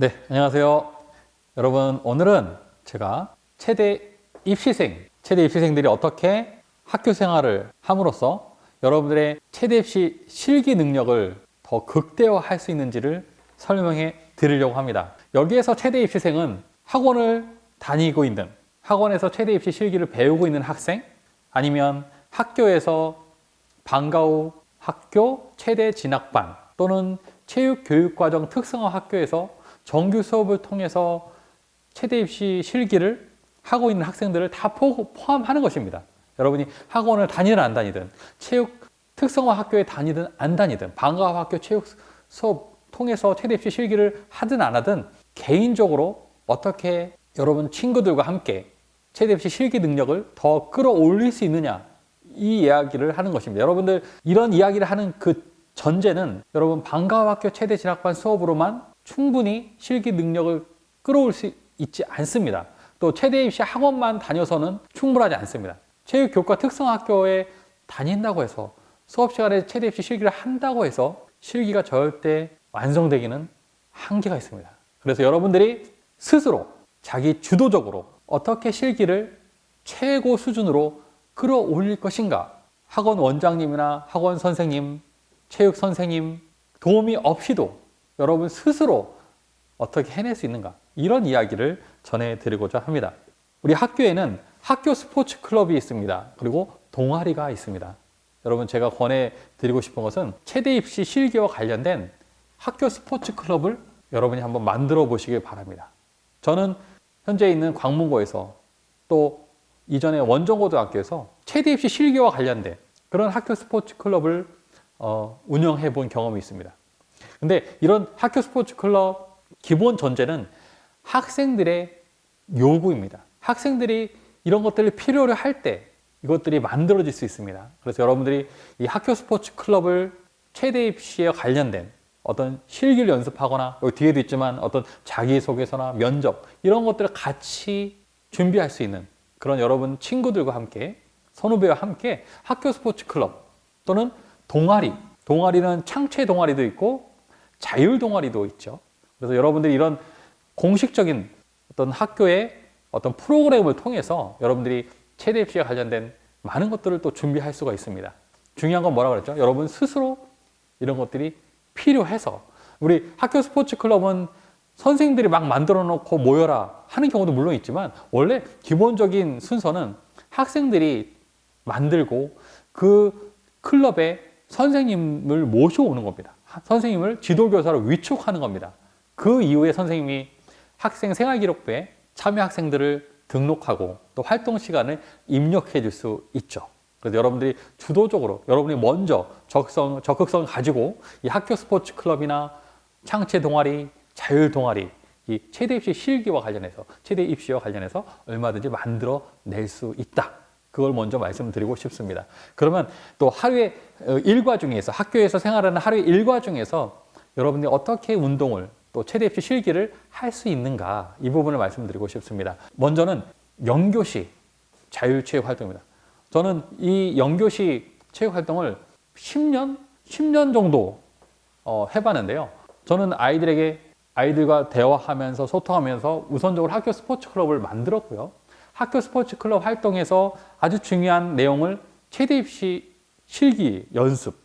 네, 안녕하세요. 여러분, 오늘은 제가 최대 입시생, 최대 입시생들이 어떻게 학교 생활을 함으로써 여러분들의 최대 입시 실기 능력을 더 극대화할 수 있는지를 설명해 드리려고 합니다. 여기에서 최대 입시생은 학원을 다니고 있는, 학원에서 최대 입시 실기를 배우고 있는 학생, 아니면 학교에서 방과 후 학교 최대 진학반 또는 체육교육과정 특성화 학교에서 정규 수업을 통해서 최대 입시 실기를 하고 있는 학생들을 다 포- 포함하는 것입니다. 여러분이 학원을 다니든 안 다니든 체육 특성화 학교에 다니든 안 다니든 방과 후 학교 체육 수업 통해서 최대 입시 실기를 하든 안 하든 개인적으로 어떻게 여러분 친구들과 함께 최대 입시 실기 능력을 더 끌어올릴 수 있느냐 이 이야기를 하는 것입니다. 여러분들 이런 이야기를 하는 그 전제는 여러분 방과 후 학교 최대 진학반 수업으로만 충분히 실기 능력을 끌어올 수 있지 않습니다. 또 최대 입시 학원만 다녀서는 충분하지 않습니다. 체육 교과 특성 학교에 다닌다고 해서 수업 시간에 최대 입시 실기를 한다고 해서 실기가 절대 완성되기는 한계가 있습니다. 그래서 여러분들이 스스로 자기 주도적으로 어떻게 실기를 최고 수준으로 끌어올릴 것인가 학원 원장님이나 학원 선생님, 체육 선생님 도움이 없이도 여러분 스스로 어떻게 해낼 수 있는가 이런 이야기를 전해드리고자 합니다. 우리 학교에는 학교 스포츠 클럽이 있습니다. 그리고 동아리가 있습니다. 여러분 제가 권해드리고 싶은 것은 최대 입시 실기와 관련된 학교 스포츠 클럽을 여러분이 한번 만들어 보시길 바랍니다. 저는 현재 있는 광문고에서 또 이전에 원정고등학교에서 최대 입시 실기와 관련된 그런 학교 스포츠 클럽을 어, 운영해 본 경험이 있습니다. 근데 이런 학교 스포츠 클럽 기본 전제는 학생들의 요구입니다. 학생들이 이런 것들을 필요로 할 때 이것들이 만들어질 수 있습니다. 그래서 여러분들이 이 학교 스포츠 클럽을 최대 입시에 관련된 어떤 실기를 연습하거나 여기 뒤에도 있지만 어떤 자기소개서나 면접 이런 것들을 같이 준비할 수 있는 그런 여러분 친구들과 함께 선후배와 함께 학교 스포츠 클럽 또는 동아리 동아리는 창체 동아리도 있고 자율 동아리도 있죠. 그래서 여러분들이 이런 공식적인 어떤 학교의 어떤 프로그램을 통해서 여러분들이 최대 입시에 관련된 많은 것들을 또 준비할 수가 있습니다. 중요한 건 뭐라고 그랬죠? 여러분 스스로 이런 것들이 필요해서 우리 학교 스포츠 클럽은 선생님들이 막 만들어 놓고 모여라 하는 경우도 물론 있지만 원래 기본적인 순서는 학생들이 만들고 그 클럽에 선생님을 모셔오는 겁니다. 선생님을 지도교사로 위촉하는 겁니다. 그 이후에 선생님이 학생 생활기록부에 참여 학생들을 등록하고 또 활동 시간을 입력해 줄 수 있죠. 그래서 여러분들이 주도적으로 여러분이 먼저 적성, 적극성을 가지고 이 학교 스포츠 클럽이나 창체 동아리, 자율 동아리, 이 최대 입시 실기와 관련해서 최대 입시와 관련해서 얼마든지 만들어 낼 수 있다. 그걸 먼저 말씀드리고 싶습니다. 그러면 또 하루의 어, 일과 중에서 학교에서 생활하는 하루의 일과 중에서 여러분들이 어떻게 운동을 또 최대 입시 실기를 할 수 있는가 이 부분을 말씀드리고 싶습니다. 먼저는 영교시 자율체육 활동입니다. 저는 이 영교시 체육 활동을 10년, 10년 정도 어, 해봤는데요. 저는 아이들에게 아이들과 대화하면서 소통하면서 우선적으로 학교 스포츠 클럽을 만들었고요. 학교 스포츠 클럽 활동에서 아주 중요한 내용을 최대 입시 실기 연습,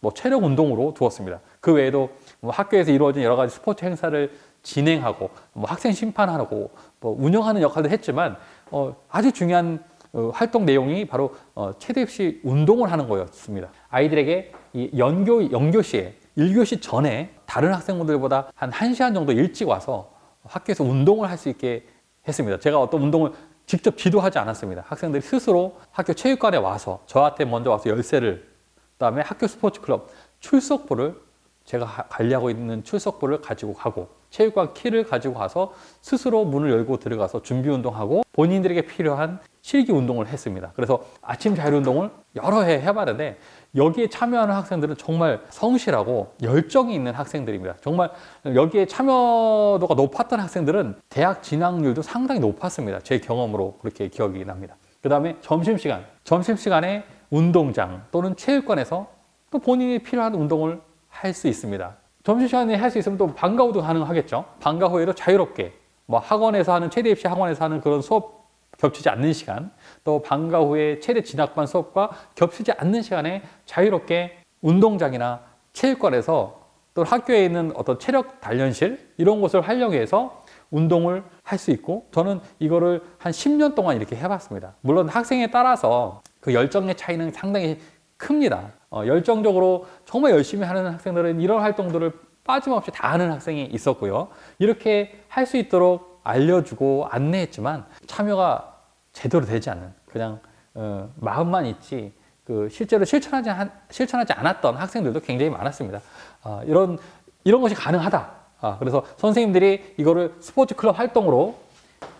뭐 체력 운동으로 두었습니다. 그 외에도 뭐 학교에서 이루어진 여러 가지 스포츠 행사를 진행하고 뭐 학생 심판하고 뭐 운영하는 역할도 했지만 어, 아주 중요한 어, 활동 내용이 바로 어, 최대 입시 운동을 하는 거였습니다. 아이들에게 이 연교 연교시에 1교시 전에 다른 학생분들보다 한 1시간 정도 일찍 와서 학교에서 운동을 할 수 있게 했습니다. 제가 어떤 운동을 직접 지도하지 않았습니다. 학생들이 스스로 학교 체육관에 와서 저한테 먼저 와서 열쇠를 그다음에 학교 스포츠 클럽 출석부를 제가 하- 관리하고 있는 출석부를 가지고 가고 체육관 키를 가지고 가서 스스로 문을 열고 들어가서 준비 운동하고 본인들에게 필요한 실기 운동을 했습니다. 그래서 아침 자율 운동을 여러 해 해봤는데 여기에 참여하는 학생들은 정말 성실하고 열정이 있는 학생들입니다. 정말 여기에 참여도가 높았던 학생들은 대학 진학률도 상당히 높았습니다. 제 경험으로 그렇게 기억이 납니다. 그 다음에 점심시간, 점심시간에 운동장 또는 체육관에서 또 본인이 필요한 운동을 할 수 있습니다. 점심시간에 할 수 있으면 또 방과 후도 가능하겠죠. 방과 후에도 자유롭게 뭐 학원에서 하는 최대 입시 학원에서 하는 그런 수업 겹치지 않는 시간, 또 방과 후에 최대 진학반 수업과 겹치지 않는 시간에 자유롭게 운동장이나 체육관에서 또 학교에 있는 어떤 체력 단련실 이런 곳을 활용해서 운동을 할 수 있고 저는 이거를 한 10년 동안 이렇게 해봤습니다. 물론 학생에 따라서 그 열정의 차이는 상당히 큽니다. 어, 열정적으로 정말 열심히 하는 학생들은 이런 활동들을 빠짐없이 다 하는 학생이 있었고요. 이렇게 할 수 있도록 알려주고 안내했지만 참여가 제대로 되지 않는 그냥 어, 마음만 있지 그 실제로 실천하지, 한- 실천하지 않았던 학생들도 굉장히 많았습니다. 아, 이런 이런 것이 가능하다. 아, 그래서 선생님들이 이거를 스포츠 클럽 활동으로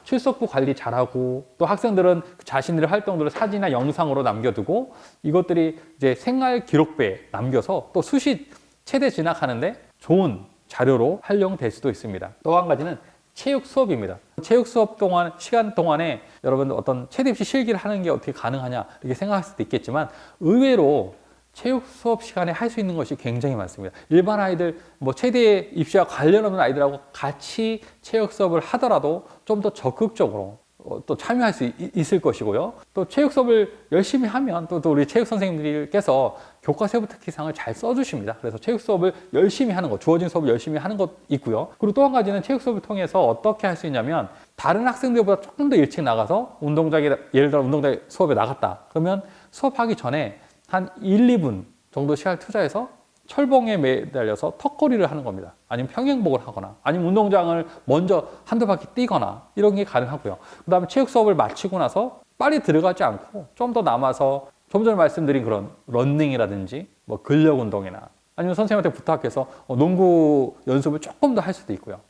출석부 관리 잘하고 또 학생들은 자신들의 활동들을 사진이나 영상으로 남겨두고 이것들이 이제 생활 기록부에 남겨서 또 수시 최대 진학하는데 좋은 자료로 활용될 수도 있습니다. 또 한 가지는 체육 수업입니다. 체육 수업 동안 시간 동안에 여러분 어떤 최대 입시 실기를 하는 게 어떻게 가능하냐 이렇게 생각할 수도 있겠지만 의외로 체육 수업 시간에 할 수 있는 것이 굉장히 많습니다. 일반 아이들 뭐 최대 입시와 관련 없는 아이들하고 같이 체육 수업을 하더라도 좀 더 적극적으로 어, 또 참여할 수 이- 있을 것이고요. 또 체육 수업을 열심히 하면 또, 또 우리 체육 선생님들께서 교과서부 특기상을 잘 써주십니다. 그래서 체육 수업을 열심히 하는 것, 주어진 수업을 열심히 하는 것 있고요. 그리고 또 한 가지는 체육 수업을 통해서 어떻게 할 수 있냐면 다른 학생들보다 조금 더 일찍 나가서 운동장에 예를 들어 운동장 수업에 나갔다. 그러면 수업하기 전에 한 1, 2분 정도 시간을 투자해서 철봉에 매달려서 턱걸이를 하는 겁니다. 아니면 평행복을 하거나, 아니면 운동장을 먼저 한두 바퀴 뛰거나 이런 게 가능하고요. 그 다음에 체육 수업을 마치고 나서 빨리 들어가지 않고 좀 더 남아서 좀 전에 말씀드린 그런 런닝이라든지 뭐 근력 운동이나 아니면 선생님한테 부탁해서 어, 농구 연습을 조금 더 할 수도 있고요.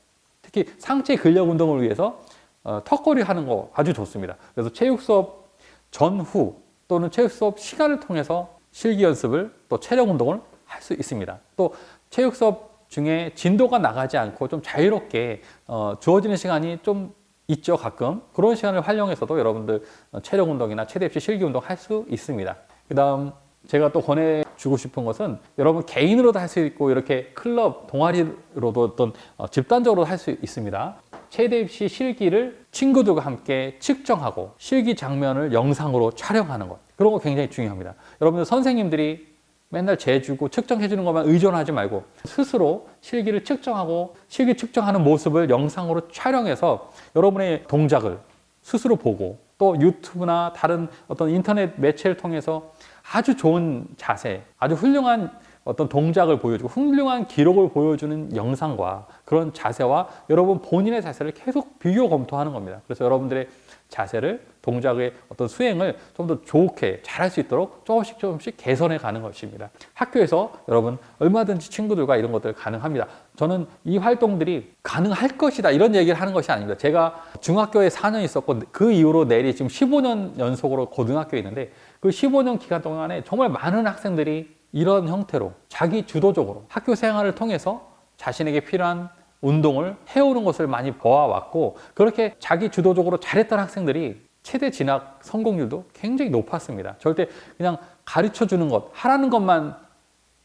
특히 상체 근력 운동을 위해서 어, 턱걸이 하는 거 아주 좋습니다. 그래서 체육 수업 전후 또는 체육 수업 시간을 통해서 실기 연습을 또 체력 운동을 할 수 있습니다. 또 체육 수업 중에 진도가 나가지 않고 좀 자유롭게 어, 주어지는 시간이 좀 있죠 가끔 그런 시간을 활용해서도 여러분들 어, 체력 운동이나 최대 입시 실기 운동 할 수 있습니다. 그다음 제가 또 권해주고 싶은 것은 여러분 개인으로도 할 수 있고 이렇게 클럽 동아리로도 어떤 어, 집단적으로 할 수 있습니다. 최대 입시 실기를 친구들과 함께 측정하고 실기 장면을 영상으로 촬영하는 것 그런 거 굉장히 중요합니다. 여러분들 선생님들이 맨날 재주고 측정해 주는 것만 의존하지 말고 스스로 실기를 측정하고 실기 측정하는 모습을 영상으로 촬영해서 여러분의 동작을 스스로 보고 또 유튜브나 다른 어떤 인터넷 매체를 통해서 아주 좋은 자세, 아주 훌륭한 어떤 동작을 보여주고 훌륭한 기록을 보여주는 영상과 그런 자세와 여러분 본인의 자세를 계속 비교 검토하는 겁니다. 그래서 여러분들의 자세를 동작의 어떤 수행을 좀 더 좋게 잘할 수 있도록 조금씩 조금씩 개선해 가는 것입니다. 학교에서 여러분 얼마든지 친구들과 이런 것들 가능합니다. 저는 이 활동들이 가능할 것이다 이런 얘기를 하는 것이 아닙니다. 제가 중학교에 4년 있었고 그 이후로 내리 지금 15년 연속으로 고등학교에 있는데 그 15년 기간 동안에 정말 많은 학생들이 이런 형태로 자기 주도적으로 학교 생활을 통해서 자신에게 필요한 운동을 해오는 것을 많이 보아왔고 그렇게 자기 주도적으로 잘했던 학생들이 최대 진학 성공률도 굉장히 높았습니다. 절대 그냥 가르쳐 주는 것, 하라는 것만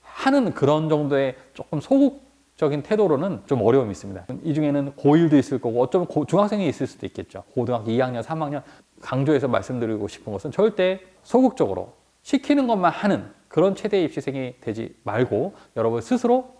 하는 그런 정도의 조금 소극적인 태도로는 좀 어려움이 있습니다. 이 중에는 고1도 있을 거고 어쩌면 고- 중학생이 있을 수도 있겠죠. 고등학교 2학년, 3학년 강조해서 말씀드리고 싶은 것은 절대 소극적으로 시키는 것만 하는 그런 최대 입시생이 되지 말고 여러분 스스로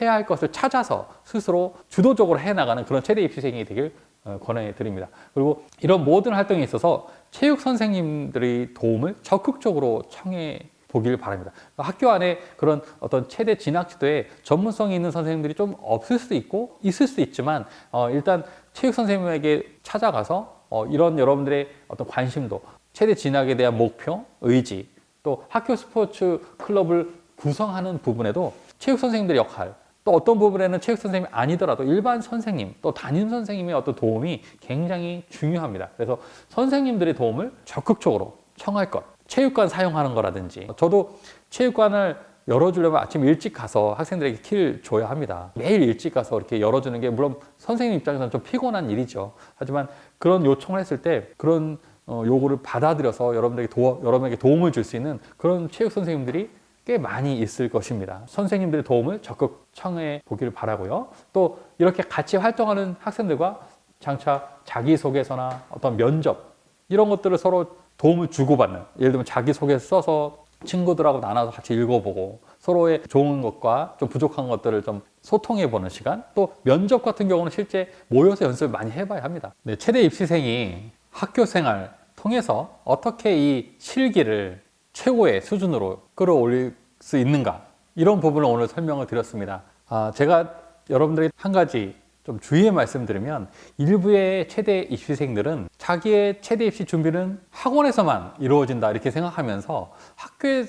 해야 할 것을 찾아서 스스로 주도적으로 해나가는 그런 최대 입시생이 되길 어, 권해드립니다. 그리고 이런 모든 활동에 있어서 체육 선생님들의 도움을 적극적으로 청해 보길 바랍니다. 학교 안에 그런 어떤 최대 진학 지도에 전문성이 있는 선생님들이 좀 없을 수도 있고 있을 수도 있지만 어, 일단 체육 선생님에게 찾아가서 어, 이런 여러분들의 어떤 관심도 최대 진학에 대한 목표, 의지 또 학교 스포츠 클럽을 구성하는 부분에도 체육 선생님들의 역할 또 어떤 부분에는 체육 선생님이 아니더라도 일반 선생님 또 담임 선생님의 어떤 도움이 굉장히 중요합니다. 그래서 선생님들의 도움을 적극적으로 청할 것. 체육관 사용하는 거라든지 저도 체육관을 열어주려면 아침 일찍 가서 학생들에게 키를 줘야 합니다. 매일 일찍 가서 이렇게 열어주는 게 물론 선생님 입장에서는 좀 피곤한 일이죠. 하지만 그런 요청을 했을 때 그런 어, 요구를 받아들여서 여러분들에게 도, 여러분에게 도움을 줄 수 있는 그런 체육 선생님들이 꽤 많이 있을 것입니다. 선생님들의 도움을 적극 청해 보기를 바라고요. 또 이렇게 같이 활동하는 학생들과 장차 자기소개서나 어떤 면접 이런 것들을 서로 도움을 주고받는 예를 들면 자기소개서 써서 친구들하고 나눠서 같이 읽어보고 서로의 좋은 것과 좀 부족한 것들을 좀 소통해 보는 시간 또 면접 같은 경우는 실제 모여서 연습을 많이 해봐야 합니다. 네, 최대 입시생이 학교 생활 통해서 어떻게 이 실기를 최고의 수준으로 끌어올릴 수 있는가 이런 부분을 오늘 설명을 드렸습니다. 아, 제가 여러분들이 한 가지 좀 주의의 말씀드리면 일부의 최대 입시생들은 자기의 최대 입시 준비는 학원에서만 이루어진다 이렇게 생각하면서 학교에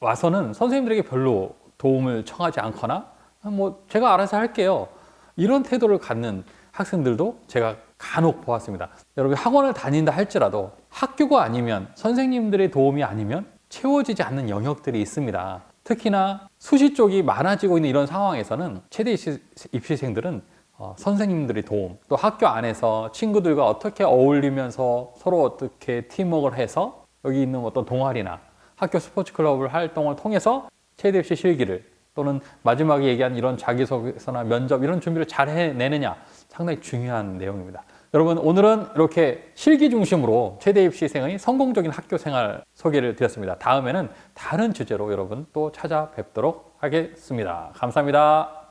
와서는 선생님들에게 별로 도움을 청하지 않거나 뭐 제가 알아서 할게요 이런 태도를 갖는 학생들도 제가 간혹 보았습니다. 여러분 학원을 다닌다 할지라도 학교가 아니면 선생님들의 도움이 아니면 채워지지 않는 영역들이 있습니다. 특히나 수시 쪽이 많아지고 있는 이런 상황에서는 최대 입시, 입시생들은 어, 선생님들의 도움, 또 학교 안에서 친구들과 어떻게 어울리면서 서로 어떻게 팀워크를 해서 여기 있는 어떤 동아리나 학교 스포츠 클럽을 활동을 통해서 최대 입시 실기를 또는 마지막에 얘기한 이런 자기소개서나 면접 이런 준비를 잘 해내느냐 상당히 중요한 내용입니다. 여러분 오늘은 이렇게 실기 중심으로 최대 입시생의 성공적인 학교 생활 소개를 드렸습니다. 다음에는 다른 주제로 여러분 또 찾아뵙도록 하겠습니다. 감사합니다.